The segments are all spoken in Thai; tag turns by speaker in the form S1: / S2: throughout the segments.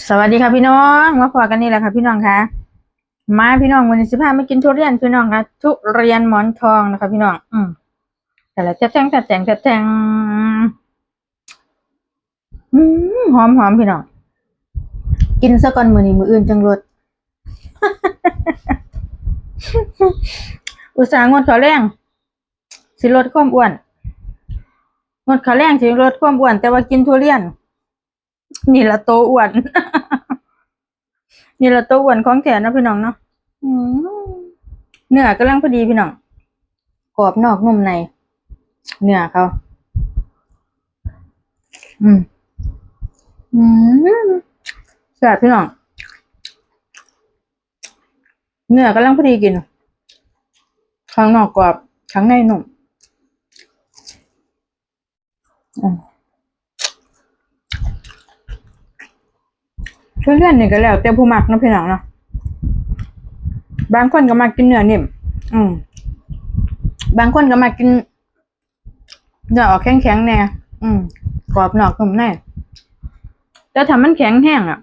S1: สวัสดีค่ะพี่น้องมาพอกันนี่แหละค่ะพี่น้องคะมาพี่น้องวันนี้สิพามากินทุเรียนพี่น้องคะทุเรียนหมอนทองนะคะ พี่น้อง อืมแต่ละจะแตงแต่แตงแต่แตงอืมหอมหอมพี่น้องกินซะก่อนมือนี้มืออื่นจังรสอุตส่าห์งดข้าแรงสิลดความอ้วนงดข้าแรงสิลดความอ้วน แต่ว่ากินทุเรียน นี่ละโตอ้วน นี่ละโตอ้วนของแถนนะพี่น้องเนาะเนื้อกำลังพอดีพี่น้องกรอบนอกนุ่มใน เนื้อเขาอืม อืมแซ่บพี่น้องเนื้อกำลังพอดีกิน ข้างนอกกรอบ ข้างในนุ่มอืม ทุเรียนนี่ก็แล้วแต่ผู้มักนะพี่น้องเนาะบางคนก็มากินเนื้อนิ่มอืมบางคนก็มากินเนื้อออกแข็งๆแน่อืมกรอบนอกนุ่มในแต่ถ้ามันแข็งแห้งอะ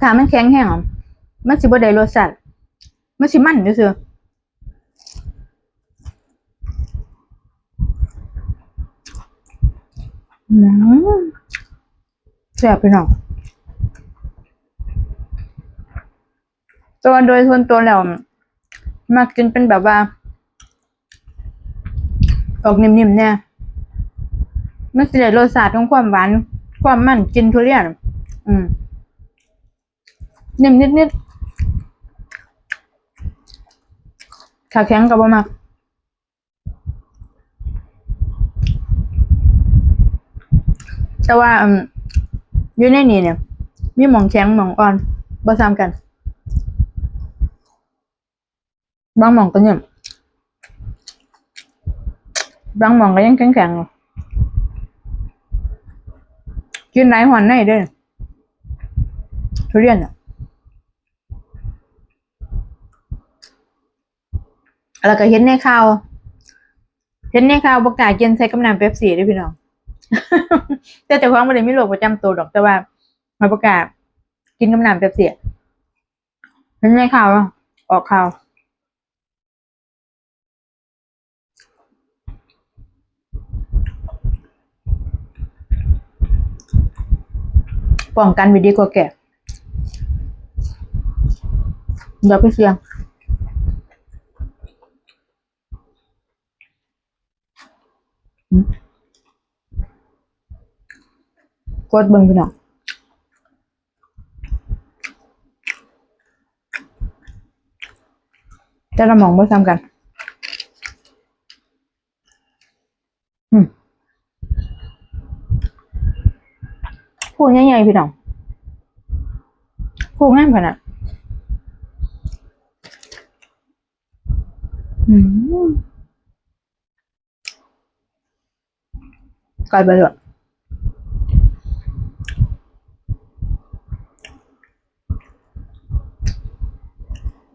S1: ถ้ามันแข็งแห้งอะมันสิบ่ได้รสชาติมันสิมันซื่อๆอืม แซ่บพี่น้องตัวโดยส่วนตัวแล้วมากินเป็นแบบว่า ออกนิ่มๆเนี่ยมันสิได้รสชาติของความหวาน ความมันกินทุเรียน อืมนิ่มนิดๆถ้าแข็งก็บ่มักแต่ว่าอืม อยู่ในนี้เนี่ย มีหมองแข็งหมองอ่อนบ่ซ้ำกัน บางหมองก็เนี่ยบางหมองก็ยังแข็งแข็งๆอยู่กินหลายหอนในเด้อทุเรียนอะแล้วก็เห็นในข่าว เห็นในข่าวประกาศกินใส่กำน้ำเป๊ปซี่ด้วยพี่น้อง แต่เจ้าของไม่ได้มีโรคประจำตัวดอกแต่ว่ามาประกาศกินกำน้ำเป๊ปซี่เห็นในข่าวออกข่าวป้องกันไว้ดีกว่าแก่เดี๋ยวไปเสียง กดเบิ่งพี่น้องแต่ละหมองบ่ซ้ำกันพูดใหญ่ๆพี่น้องพูดง่ายขนาดอืมไกลไปเลย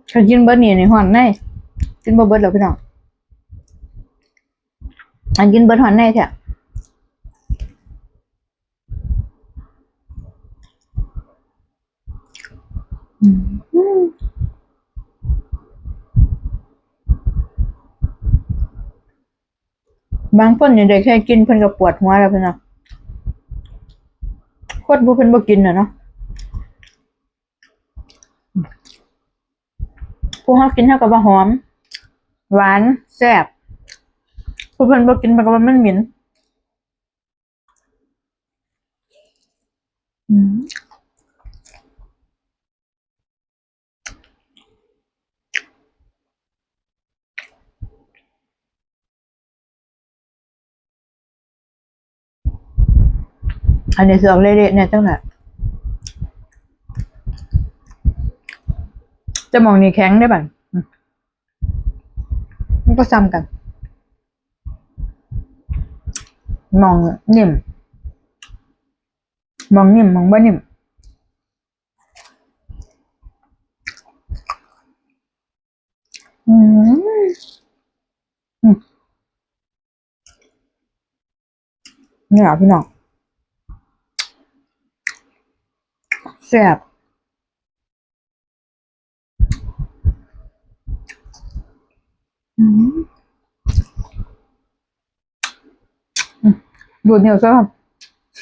S1: ฉันกินเบิร์ดนี่ในหอนในกินบ่เบิร์ดแล้วพี่น้องอันกินเบิร์ดหอนในแท้อืมบางคนเนี่ยได้แค่กินเพิ่นก็ปวดหัวแล้วพี่น้องโคตรบ่เพิ่นบ่กินน่ะเนาะ ผู้เฮากินเท่ากับว่าหอม หวานแซ่บผู้เพิ่นบ่กินมันก็ว่ามันเหม็นอืมอันนี้สออกเละๆเนี่ยจังได๋ จะมองนี่แข็งได้ป่ะมันก็ซ้ำกัน มองนิ่ม มองนิ่ม มองบ่นิ่มอืมอืมเนี่ยพี่น้องแซ่บอืมอืม ดูดเหนียวซะครับพ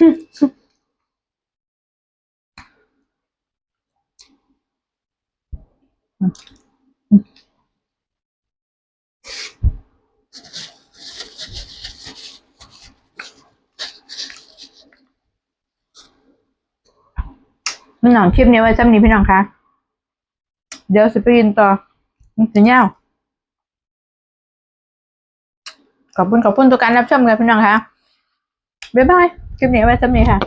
S1: ี่น้องคลิปนี้ไว้จำนี้พี่น้องคะเดี๋ยวสิไปกินต่อมันสิเงา ขอบคุณขอบคุณตัวการรับชมกันพี่น้องคะบ๊ายบายคลิปนี้ไว้จำนี้ค่ะ